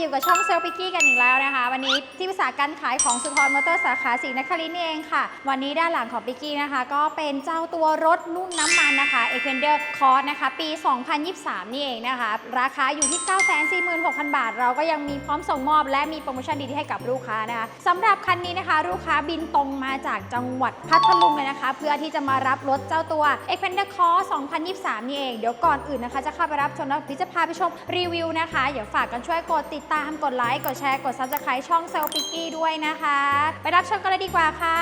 อยู่กับช่องเซลปิกกี้กันอีกแล้วนะคะ วันนี้ที่ปรึกษาการขายของสุทรมอเตอร์สาขาศรีนครินนี่เองค่ะ วันนี้ด้านหลังของปิกกี้นะคะ ก็เป็นเจ้าตัวรถนุ่นน้ำมันนะคะ e q u e n d e r c o r s นะคะ ปี 2023 นี่เองนะคะ ราคาอยู่ที่ 946,000 บาท เราก็ยังมีพร้อมส่งมอบ และมีโปรโมชั่นดีๆให้กับลูกค้านะคะสำหรับคันนี้นะคะ ลูกค้าบินตรงมาจากจังหวัดพัทลุงเลยนะคะ เพื่อที่จะมารับรถเจ้าตัว e q u e n d e r c o r s 2023 นี่เองเดี๋ยวก่อนอื่นนะคะ จะเข้าไปรับชมแล้วพี่จะพาไปชมรีวิวนะคะอย่าฝากกันช่วยกดติดตาม กดไลค์ กดแชร์ กด subscribe ช่องเซลปิกกี้ด้วยนะคะ ไปรับชมกันเลยดีกว่าค่ะ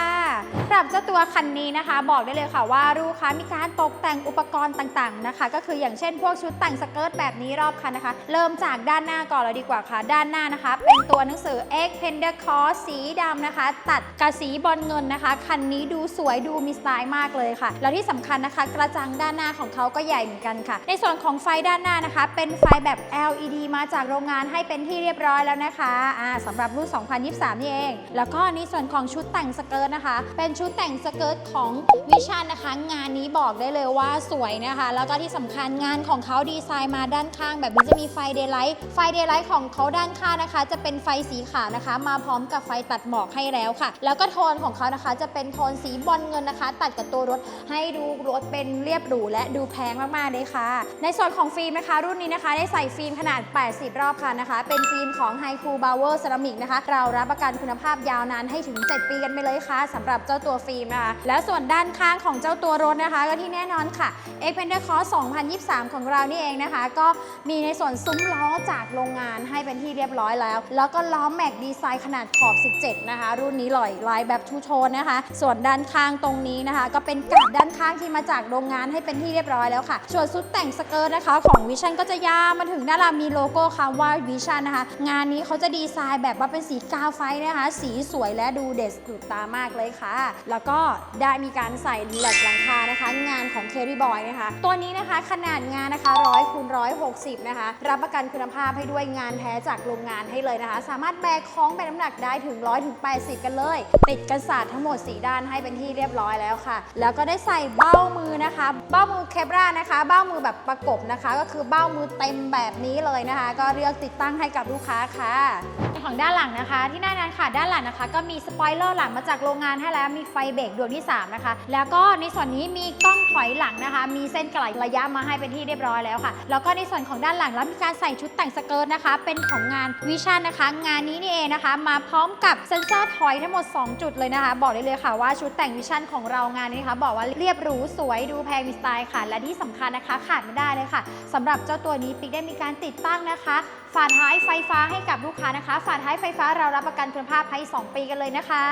สำหรับเจ้าตัวคันนี้นะคะ บอกได้เลยค่ะว่าลูกค้ามีการตกแต่งอุปกรณ์ต่างๆนะคะ ก็คืออย่างเช่นพวกชุดแต่งสเกิร์ตแบบนี้รอบคันนะคะ เริ่มจากด้านหน้าก่อนเลยดีกว่าค่ะ ด้านหน้านะคะ เป็นตัวหนังสือ X p e n d e c o s สีดำนะคะ ตัดกับสีบอลเงินนะคะ คันนี้ดูสวยดูมีสไตล์มากเลยค่ะ แล้วที่สำคัญนะคะ กระจังด้านหน้าของเขาก็ใหญ่เหมือนกันค่ะ ในส่วนของไฟด้านหน้านะคะ เป็นไฟแบบ LED มาจากโรงงานให้เป็นที่เรียบร้อยแล้วนะคะอ่าสำหรับรุ่น 2023 นี่เอง แล้วก็ในส่วนของชุดแต่งสเกิร์ตนะคะ เป็นชุดแต่งสเกิร์ตของวิชันนะคะ งานนี้บอกได้เลยว่าสวยนะคะ แล้วก็ที่สำคัญงานของเขาดีไซน์มาด้านข้าง แบบนี้จะมีไฟเดย์ไลท์ไฟเดย์ไลท์ของเขาด้านข้างนะคะ จะเป็นไฟสีขาวนะคะ มาพร้อมกับไฟตัดหมอกให้แล้วค่ะ แล้วก็โทนของเขานะคะ จะเป็นโทนสีบอลเงินนะคะ ตัดกับตัวรถให้ดูรถเป็นเรียบหรูและดูแพงมากๆเลยค่ะ ในส่วนของฟิล์มนะคะ รุ่นนี้นะคะ ได้ใส่ฟิล์มขนาด 80 รอบคันนะคะ เป็นฟิล์มของ h i คูบาวเวอร์เซรามิกนะคะ เรารับประกันคุณภาพยาวนานให้ถึง 7 ปีกันไปเลยค่ะสำหรับเจ้าตัวฟิล์มนะคะ แล้วส่วนด้านข้างของเจ้าตัวรถนะคะ ก็ที่แน่นอนค่ะ x p e n d e r Cross 2023 ของเรานี่เองนะคะ ก็มีในส่วนซุ้มล้อจากโรงงานให้เป็นที่เรียบร้อยแล้ว แล้วก็ล้อแม็กดีไซน์ขนาดขอบ 17 นะคะ รุ่นนี้ลอยลายแบบทูโทนนะคะ ส่วนด้านข้างตรงนี้นะคะ ก็เป็นกาดด้านข้างที่มาจากโรงงานให้เป็นที่เรียบร้อยแล้วค่ะส่วนชุดแต่งสเกิร์ตนะคะ ของวิชันก็จะยาวมาถึงด้านหลังมีโลโก้คำว่าวิชันนะคะงานนี้เขาจะดีไซน์แบบว่าเป็นสีกาวไฟนะคะ สีสวยและดูเด็ดสุดตามากเลยค่ะ แล้วก็ได้มีการใส่แหลกหลังคานะคะ งานของเคอรี่บอยนะคะ ตัวนี้นะคะขนาดงานนะคะ100คูณ160นะคะ รับประกันคุณภาพให้ด้วยงานแท้จากโรงงานให้เลยนะคะ สามารถแบกของแบกน้ำหนักได้ถึง100ถึง80กันเลย ติดกันศาสตร์ทั้งหมด 4 ด้านให้เป็นที่เรียบร้อยแล้วค่ะ แล้วก็ได้ใส่เบ้ามือนะคะ เบ้ามือเคปรานะคะ เบ้ามือแบบประกบนะคะ ก็คือเบ้ามือเต็มแบบนี้เลยนะคะ ก็เลือกติดตั้งให้กับลูกค้าค่ะ ของด้านหลังนะคะ ที่หน้านั้นค่ะด้านหลังนะคะ ก็มีสปอยเลอร์หลังมาจากโรงงานให้แล้วมีไฟเบรกดวงที่ 3 นะคะ แล้วก็ในส่วนนี้มีกล้องถอยหลังนะคะ มีเส้นกระระยะมาให้เป็นที่เรียบร้อยแล้วค่ะ แล้วก็ในส่วนของด้านหลังแล้วมีการใส่ชุดแต่งสเกิร์ตนะคะ เป็นของงานวิชันนะคะ งานนี้นี่เองนะคะ มาพร้อมกับเซ็นเซอร์ถอยทั้งหมด 2 จุดเลยนะคะ บอกได้เลยค่ะว่าชุดแต่งวิชันของเรางานนี้นะคะบอกว่าเรียบหรูสวยดูแพงมีสไตล์ค่ะ และที่สำคัญนะคะ ขาดไม่ได้เลยค่ะสำหรับเจ้าตัวนี้ปิ๊กได้มีการติดตั้งนะคะ ฝาท้ายไฟฟ้าให้กับลูกค้านะคะฝาท้ายไฟฟ้าเรารับประกันคุณภาพให้ 2 ปีกันเลยนะคะ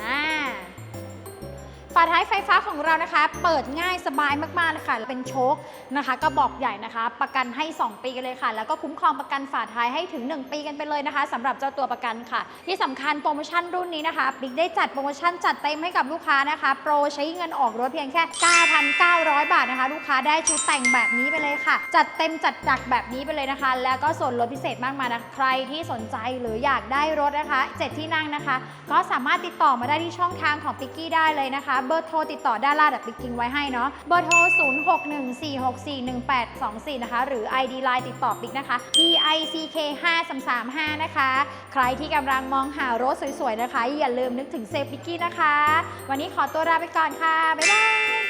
อ่า ฝาท้ายไฟฟ้าของเรานะคะ เปิดง่ายสบายมากๆเลยค่ะ เป็นโชคนะคะ กระบอกใหญ่นะคะ ประกันให้ 2 ปีกันเลยค่ะ แล้วก็คุ้มครองประกันฝาท้ายให้ถึง 1 ปีกันไปเลยนะคะสำหรับเจ้าตัวประกันค่ะ ที่สำคัญโปรโมชั่นรุ่นนี้นะคะบิ๊กได้จัดโปรโมชั่นจัดเต็มให้กับลูกค้านะคะ โปรใช้เงินออกรถเพียงแค่ 9,900 บาทนะคะ ลูกค้าได้ชุดแต่งแบบนี้ไปเลยค่ะ จัดเต็มจัดหนักแบบนี้ไปเลยนะคะ แล้วก็ส่วนลดพิเศษมากมายนะใครที่สนใจหรืออยากได้รถนะคะเจ็ดที่นั่งนะคะ ก็สามารถติดต่อมาได้ที่ช่องทางของปิกกี้ได้เลยนะคะเบอร์โทรติดต่อด้านล่างแบบปิกกิ้งไว้ให้เนาะเบอร์โทร 0614641824 นะคะ หรือ ID Line ติดต่อปิกนะคะ PICK 5335นะคะ ใครที่กำลังมองหารถสวยๆนะคะ อย่าลืมนึกถึงเซฟปิกกี้นะคะ วันนี้ขอตัวลาไปก่อนค่ะ บ๊ายบาย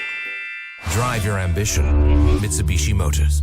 Drive your ambition. Mitsubishi Motors.